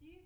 ті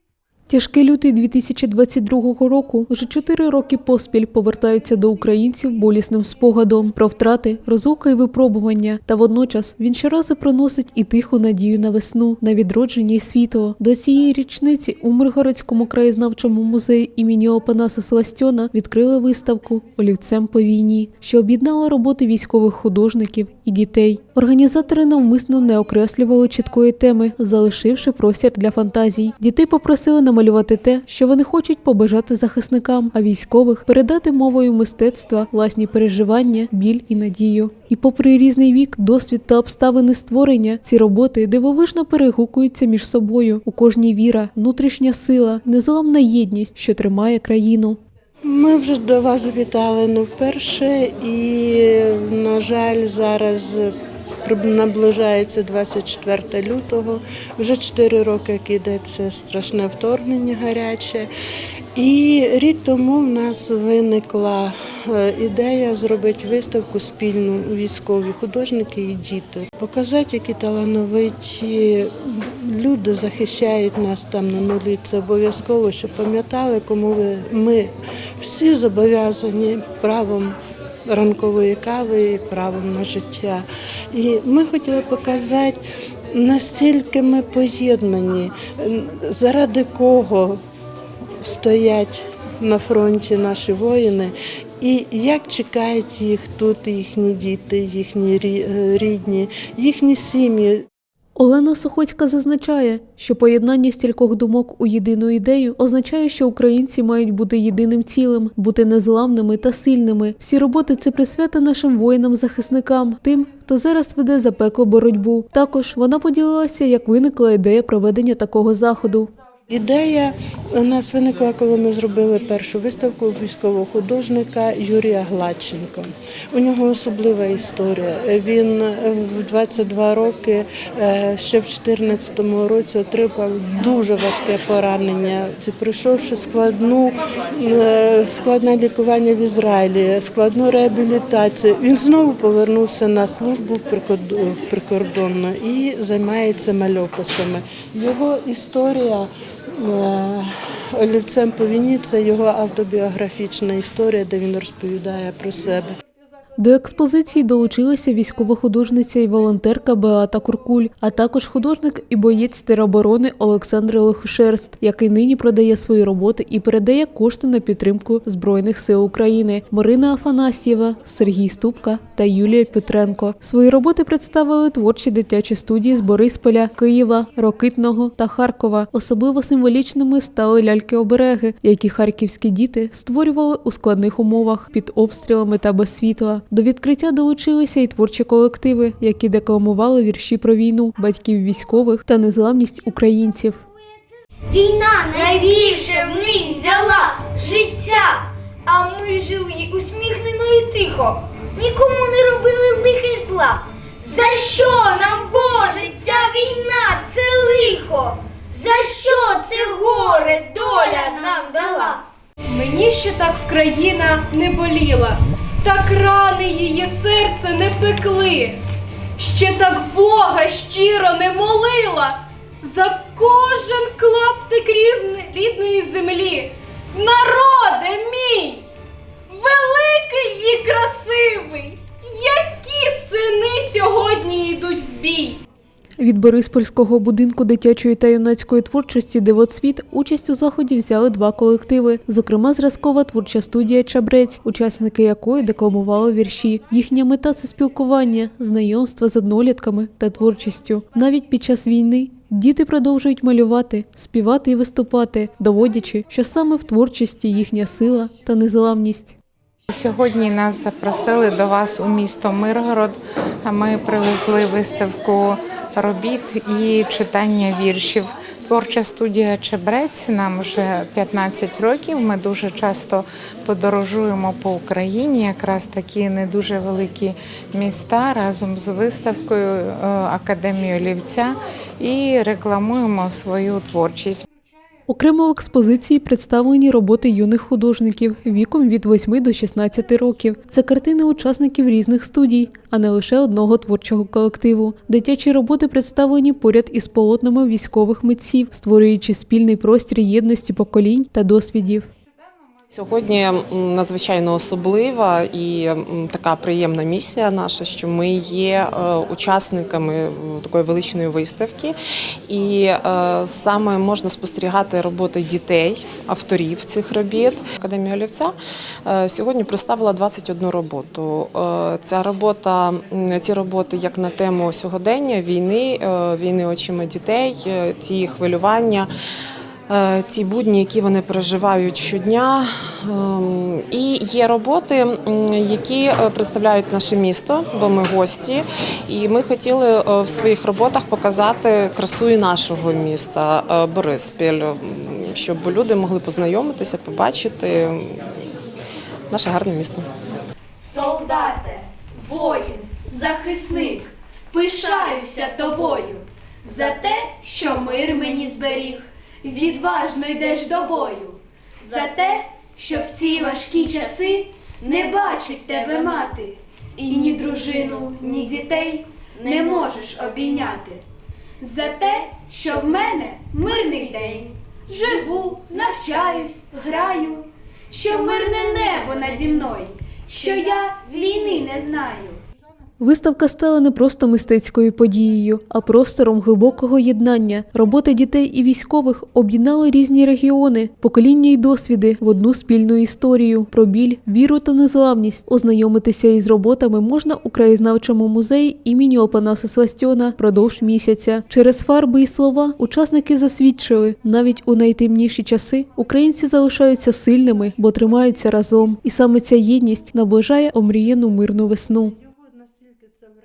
Тяжкий лютий 2022 року вже чотири роки поспіль повертається до українців болісним спогадом про втрати, розлука і випробування. Та водночас він щоразу приносить і тиху надію на весну, на відродження і світло. До цієї річниці у Миргородському краєзнавчому музеї імені Опанаса Сластьона відкрили виставку Олівцем по війні, що об'єднала роботи військових художників і дітей. Організатори навмисно не окреслювали чіткої теми, залишивши простір для фантазій. Дітей попросили намалювати те, що вони хочуть побажати захисникам, а військових передати мовою мистецтва власні переживання, біль і надію. І попри різний вік, досвід та обставини створення, ці роботи дивовижно перегукуються між собою. У кожній віра, внутрішня сила, незламна єдність, що тримає країну. Ми вже до вас завітали не вперше, і, на жаль, зараз наближається 24 лютого. Вже 4 роки, як іде це страшне вторгнення гаряче. І рік тому в нас виникла е, ідея зробити виставку спільну військові художники і діти. Показати, які талановиті люди захищають нас там на нулі. Це обов'язково, щоб пам'ятали, кому ми всі зобов'язані правом ранкової кави і правом на життя. І ми хотіли показати, настільки ми поєднані, заради кого стоять на фронті наші воїни, і як чекають їх тут їхні діти, їхні е, рідні, їхні сім'ї. Олена Сухоцька зазначає, що поєднання стількох думок у єдину ідею означає, що українці мають бути єдиним цілим, бути незламними та сильними. Всі роботи це присвята нашим воїнам-захисникам, тим, хто зараз веде запеклу боротьбу. Також вона поділилася, як виникла ідея проведення такого заходу. Ідея у нас виникла, коли ми зробили першу виставку військового художника Юрія Гладченка. У нього особлива історія. Він в 22 роки е, ще в 2014 році отримав дуже важке поранення. Це пройшовши складну е, складне лікування в Ізраїлі, складну реабілітацію. Він знову повернувся на службу в прикордонну і займається мальописами. Його історія. Е, Олівцем по війні це його автобіографічна історія, де він розповідає про себе. До експозиції долучилися військова художниця і волонтерка Беата Куркуль, а також художник і боєць тероборони Олександр Лихошерст, який нині продає свої роботи і передає кошти на підтримку Збройних сил України. Марина Афанасьєва, Сергій Ступка та Юлія Петренко. Свої роботи представили творчі дитячі студії з Борисполя, Києва, Рокитного та Харкова. Особливо символічними стали ляльки-обереги, які харківські діти створювали у складних умовах під обстрілами та без світла. До відкриття долучилися і творчі колективи, які декламували вірші про війну, батьків військових та незламність українців. Війна найбільше в них взяла життя, а ми жили усміхнено і тихо, нікому не робили лиха й зла. За що нам, Боже, ця війна, це лихо? За що це горе доля нам дала? Мені ще так Вкраїна не боліла, так рани її серце не пекли, ще так Бога щиро не молила за кожен клаптик рідної землі. Народе мій, великий і красивий, які сини сьогодні йдуть в бій. Від Бориспольського будинку дитячої та юнацької творчості Дивоцвіт участь у заході взяли два колективи, зокрема зразкова творча студія Чабрець, учасники якої декламували вірші. Їхня мета це спілкування, знайомство з однолітками та творчістю. Навіть під час війни діти продовжують малювати, співати і виступати, доводячи, що саме в творчості їхня сила та незламність. Сьогодні нас запросили до вас у місто Миргород. Ми привезли виставку робіт і читання віршів. Творча студія Чебрець нам вже 15 років. Ми дуже часто подорожуємо по Україні, якраз такі не дуже великі міста разом з виставкою е, Академії Олівця і рекламуємо свою творчість. Окремо в експозиції представлені роботи юних художників віком від 8 до 16 років. Це картини учасників різних студій, а не лише одного творчого колективу. Дитячі роботи представлені поряд із полотнами військових митців, створюючи спільний простір єдності поколінь та досвідів. Сьогодні надзвичайно особлива і така приємна місія наша, що ми є е, учасниками такої величної виставки, і е, саме можна спостерігати роботи дітей, авторів цих робіт. Академія Олівця е, сьогодні представила 21 роботу. Ця робота, ці роботи як на тему сьогодення, війни, війни очима дітей, ті хвилювання. Е, ті будні, які вони переживають щодня. Ем, І є роботи, які е, представляють наше місто, бо ми гості. І ми хотіли е, в своїх роботах показати красу і нашого міста е, Бориспіль, щоб люди могли познайомитися, побачити наше гарне місто. Солдате, воїн, захисник, пишаюся тобою за те, що мир мені зберіг, відважно йдеш до бою, за те, що в ці важкі часи не бачить тебе мати, і ні дружину, ні дітей не можеш обійняти. За те, що в мене мирний день, живу, навчаюсь, граю, що мирне небо наді мною, що я війни не знаю. Виставка стала не просто мистецькою подією, а простором глибокого єднання. Роботи дітей і військових об'єднали різні регіони, покоління й досвіди в одну спільну історію про біль, віру та незламність. Ознайомитися із роботами можна у краєзнавчому музеї імені Опанаса Свастьона продовж місяця. Через фарби і слова учасники засвідчили, навіть у найтемніші часи українці залишаються сильними, бо тримаються разом. І саме ця єдність наближає омріяну мирну весну.